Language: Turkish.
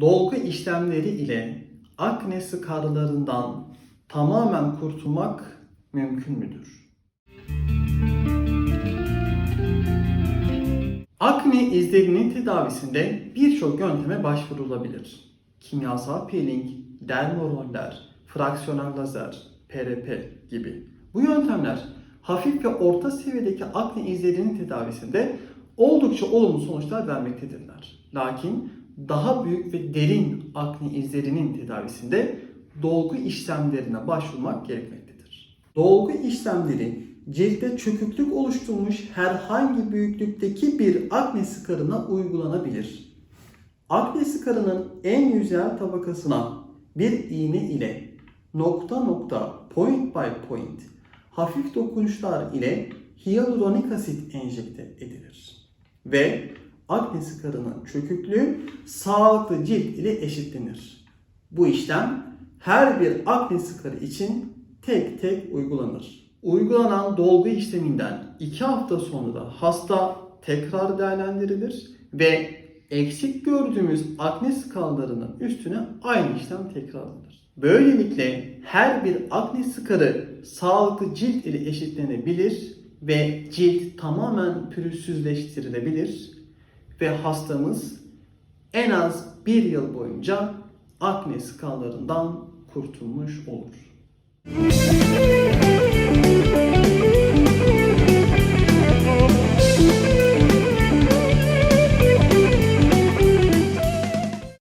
Dolgu işlemleri ile akne skarlarından tamamen kurtulmak mümkün müdür? Akne izlerinin tedavisinde birçok yönteme başvurulabilir. Kimyasal peeling, dermoroller, fraksiyonel lazer, PRP gibi. Bu yöntemler hafif ve orta seviyedeki akne izlerinin tedavisinde oldukça olumlu sonuçlar vermektedirler. Lakin daha büyük ve derin akne izlerinin tedavisinde dolgu işlemlerine başvurmak gerekmektedir. Dolgu işlemleri ciltte çöküklük oluşturmuş herhangi büyüklükteki bir akne skarına uygulanabilir. Akne skarının en yüzeyel tabakasına bir iğne ile nokta nokta point by point hafif dokunuşlar ile hyaluronik asit enjekte edilir. Ve akne skarının çöküklüğü sağlıklı cilt ile eşitlenir. Bu işlem her bir akne skarı için tek tek uygulanır. Uygulanan dolgu işleminden 2 hafta sonra hasta tekrar değerlendirilir ve eksik gördüğümüz akne skallarının üstüne aynı işlem tekrarlanır. Böylelikle her bir akne skarı sağlıklı cilt ile eşitlenebilir ve cilt tamamen pürüzsüzleştirilebilir ve hastamız en az bir yıl boyunca akne skallarından kurtulmuş olur.